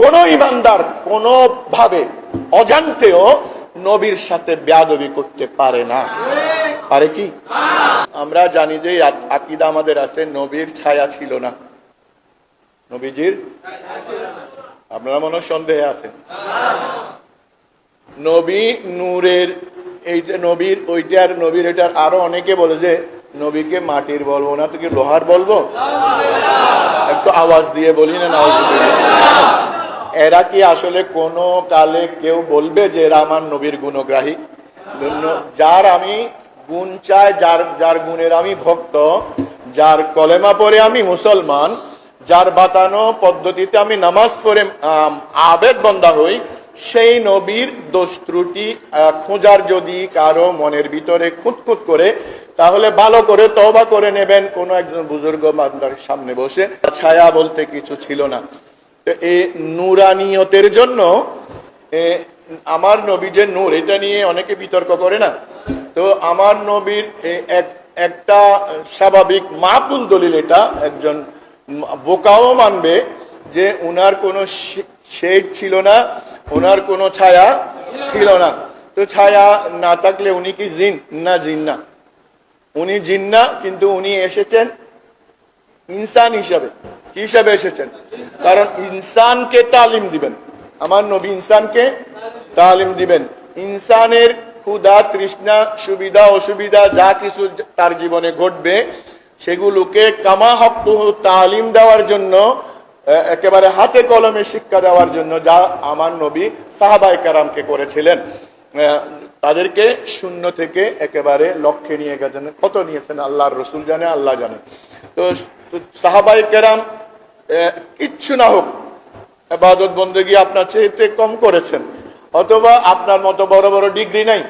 কোন ইমানদার কোন ভাবে অজান্তেও নবীর সাথে বেয়াদবি করতে পারে না। পারে কি? আমরা জানি যে আকিদা আমাদের আছে, নবীর ছায়া ছিল না। নবীজির আপনারা মনে সন্দেহে আছেন। নবী নূরের এইটা নবীর ওইটার নবীর এটার আরও অনেকে বলে যে নবীকে মাটির বলব না, তোকে লোহার বলব? একটু আওয়াজ দিয়ে বলি না। এরা কি আসলে কোন কালে কেউ বলবে যে এরা আমার নবীর গুণগ্রাহী? যার আমি গুণ চাই, যার যার গুণের আমি ভক্ত, যার কলেমা পরে আমি মুসলমান, যার বাতানো পদ্ধতিতে আমি নামাজ পড়ে আবেদ বন্দা হই, সেই নবীর দোষ ত্রুটি খোঁজার যদি কারও মনের ভিতরে খুঁতখুত করে, তাহলে ভালো করে তবা করে নেবেন। কোনো একজন বুজুর্গ বান্দার সামনে বসে, ছায়া বলতে কিছু ছিল না। এই নুরানিয়তের জন্য এ, আমার নবী যে নূর এটা নিয়ে অনেকে বিতর্ক করে না। তো আমার নবীর এক- একটা স্বাভাবিক মাপুল দলিল এটা একজন বোকাও মানবে যে উনার কোনো শেড ছিল না ওনার কোনো ছায়া ছিল না। তো ছায়া না থাকলে উনি কি জিন? না জিন না। উনি জিন না কিন্তু উনি এসেছেন ইনসান হিসাবে। হিসাবে এসেছেন। কারণ ইনসানকে তালিম দিবেন। আমার নবী ইনসানকে তালিম দিবেন। ইনসানের ক্ষুধা, তৃষ্ণা, সুবিধা, অসুবিধা, যা কিছু তার জীবনে ঘটবে, সেগুলোকে কামা হকু তালিম দেওয়ার জন্য একেবারে হাতে কলমে শিক্ষা দেওয়ার জন্য যা আমার নবী সাহাবাই কারামকে করেছিলেন। তাদেরকে শূন্য থেকে একেবারে লক্ষ্যে নিয়ে গেছেন। কত নিয়েছেন? আল্লাহর রসুল জানে, আল্লাহ জানে। তো সাহাবাই কেরাম কিচ্ছু না হোক। এবাদত বন্দী আপনার চেয়েতে কম করেছেন। অথবা আপনার মতো বড় বড় ডিগ্রি নাই।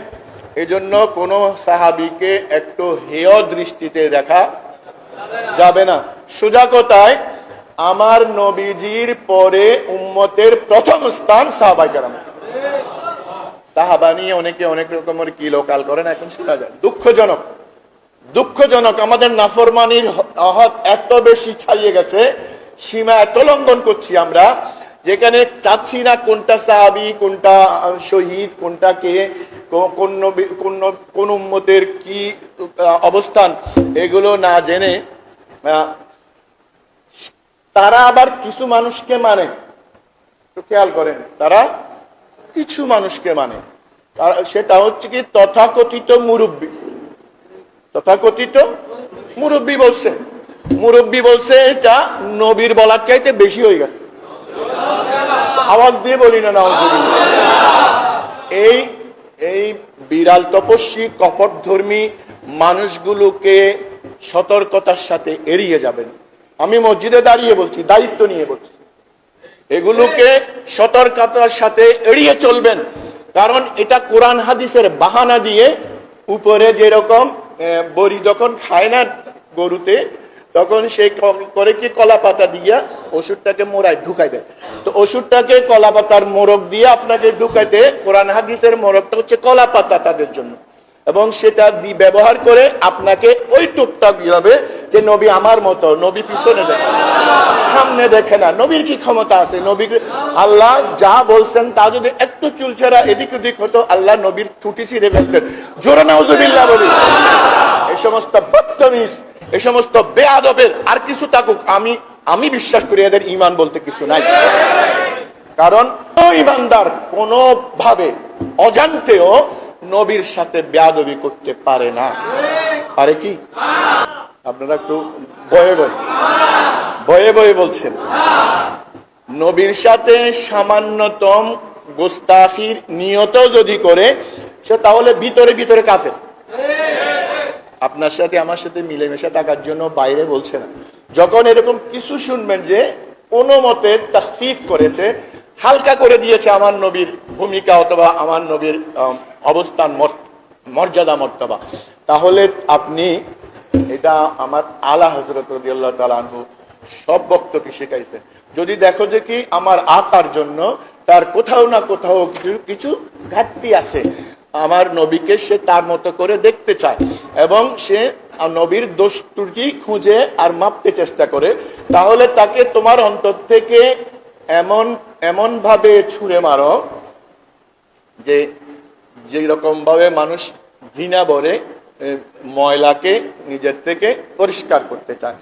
এজন্য কোন সাহাবিকে একটু হেয় দৃষ্টিতে দেখা যাবে না। সোজা আমার নবীজির পরে উম্মতের প্রথম স্থান সাহাবাই কেরাম সাহাবা নিয়ে অনেকে অনেক রকমের কি লোকাল করেন, এখন শোনা যায়। দুঃখজনক। দুঃখজনক, আমাদের নাফরমানির হক এত বেশি ছাড়িয়ে গেছে সীমা এত লঙ্ঘন করছি আমরা, যেখানে চাচ্ছি না কোনটা সাহাবি, কোনটা শহীদ, কোনটা কে কোন কোন উম্মতের কি অবস্থান, এগুলো না জেনে তারা আবার কিছু মানুষকে মানে। খেয়াল করেন, তারা কিছু মানুষকে মানে। সেটা হচ্ছে কি, তথাকথিত মুরব্বী। তথাকথিত মুরব্বী বলছে। মুরব্বী বলছে, এটা নবীর বলার চাইতে বেশি হয়ে গেছে। আওয়াজ দিয়ে বলি না। এই এই বিড়াল তপস্বী কপট ধর্মী মানুষগুলোকে সতর্কতার সাথে এড়িয়ে যাবেন। আমি মসজিদে দাঁড়িয়ে বলছি, দায়িত্ব নিয়ে বলছি, এগুলোকে সতর্কতার সাথে এড়িয়ে চলবেন। কারণ এটা কোরআন হাদিসের বাহানা দিয়ে উপরে যেরকম বড়ি যখন খায় না গরুতে তখন সে করে কি কলা পাতা দিয়া ওষুধটাকে মোড়ায় ঢুকাই দেয়। তো ওষুধটাকে কলা পাতার মোরগ দিয়ে আপনাকে ঢুকাইতে কোরআন হাদিসের মোরগটা হচ্ছে কলা পাতা তাদের জন্য। এবং সেটা ব্যবহার করে আপনাকে ওই টুকটা দিবে যে, নবী আমার মতো, নবী পিছনে দেখে সামনে দেখে না, নবীর কি ক্ষমতা আছে? নবী আল্লাহ যা বলছেন তা যদি একটু চুলছেরা এদিক ওদিক হতো, আল্লাহ নবীর ত্রুটি ছিঁড়ে ফেলতেন। জোরে নাউজুবিল্লাহ বলি। এই সমস্ত বদতমিজ, এই সমস্ত বেয়াদবের আর কিছু থাকুক, আমি আমি বিশ্বাস করি এদের ইমান বলতে কিছু নাই। কারণ ইমানদার কোন ভাবে অজান্তেও নবীর সাথে বেয়াদবি করতে পারে না। পারে কি? আপনারা একটু বয়ে বয়ে বয়ে বয়ে বলছেন। নবীর সাথে সামান্যতম গোস্তাফির নিয়ত যদি করে, সে তাহলে ভিতরে ভিতরে কাফের। আপনার সাথে, আমার সাথে মিলেমিশে থাকার জন্য বাইরে বলছে না। যখন এরকম কিছু শুনবেন যে কোনো মতে তাফিফ করেছে, হালকা করে দিয়েছে আমার নবীর ভূমিকা অথবা আমার নবীর অবস্থান, মর- মর্যাদা, মর্তবা। তাহলে আপনি এটা আমার আলা হজরত রদিয়াল্লাহ তালানহু সব বক্তব্য শিখাইছে যদি দেখো যে কি আমার আকার জন্য তার কোথাও না কোথাও কিছু ঘাটতি আছে। আমার নবীকে সে তার মতো করে দেখতে চায় এবং সে নবীর দোষ ত্রুটি খুঁজে আর মাপতে চেষ্টা করে। তাহলে তাকে তোমার অন্তর থেকে এমন এমন ভাবে ছুঁড়ে মারো যে যে রকম ভাবে মানুষ ঘৃণা ভরে ময়লাকে নিজের থেকে পরিষ্কার করতে চায়।